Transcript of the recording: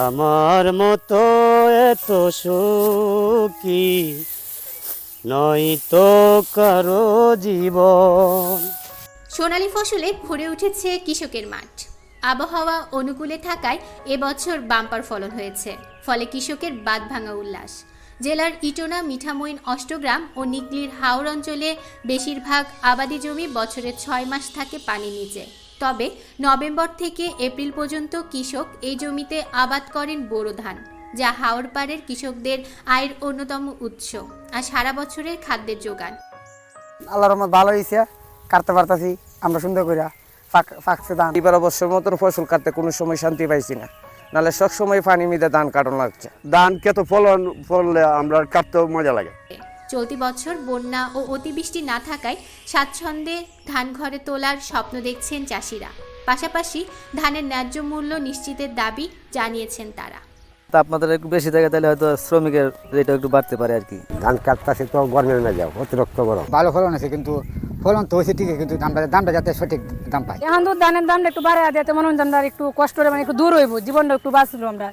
আমার মতো এত সুখী নয় তো কারও জীবন। সোনালী ফসলে ভরে উঠেছে কৃষকের মাঠ। আবহাওয়া অনুকূলে থাকায় এবছর বাম্পার ফলন হয়েছে, ফলে কৃষকের বাদ ভাঙা উল্লাস। জেলার ইটোনা, মিঠামইন, অষ্টগ্রাম ও নিকলির হাওর অঞ্চলে বেশিরভাগ আবাদি জমি বছরের ছয় মাস থাকে পানির নিচে। তবে নভেম্বর থেকে এপ্রিল পর্যন্ত কৃষক এই জমিতে আবাদ করেন বোরো ধান যা হাওর পাড়ের কৃষকদের আয়ের অন্যতম উৎস আর সারা বছরের খাদ্যের যোগান। আল্লাহ রহমত ভালো হয়েছে কাটতে পারতাছি আমরা সুন্দর করে ফাঁকছে ধান। এবার অবশ্যই মতন ফসল কাটতে কোনো সময় শান্তি পাইছি না নাহলে সব সময় পানি মিদে ধান কাটানো লাগছে। ধান কত ফলন ফললে আমরা কাটতেও মজা লাগে। চলতি বছর বন্যা ও অতিবৃষ্টি না থাকায় স্বাচ্ছন্দ্যে ধান ঘরে তোলার স্বপ্ন দেখছেন চাষিরা। পাশাপাশি ধানের ন্যায্য মূল্য নিশ্চিতের দাবি জানিয়েছেন তারা। তাপমাত্রা একটু বেশি থাকে তাহলে হয়তো শ্রমিকের রেটটা একটু বাড়তে পারে আর কি। ধান কাটতেছি তো গরমের মেজাও অতিরিক্ত গরম। ভালো ফলন আছে কিন্তু ফলন তো হয়েছে ঠিকই কিন্তু দামটা দামটা যাতে সঠিক দাম পাই এখন তো ধানের দামটা একটু বাড়ায় দিতে মনে হয় আমরা একটু কষ্ট করে মানে একটু দূর হইব জীবনটা একটু বাঁচলো আমরা।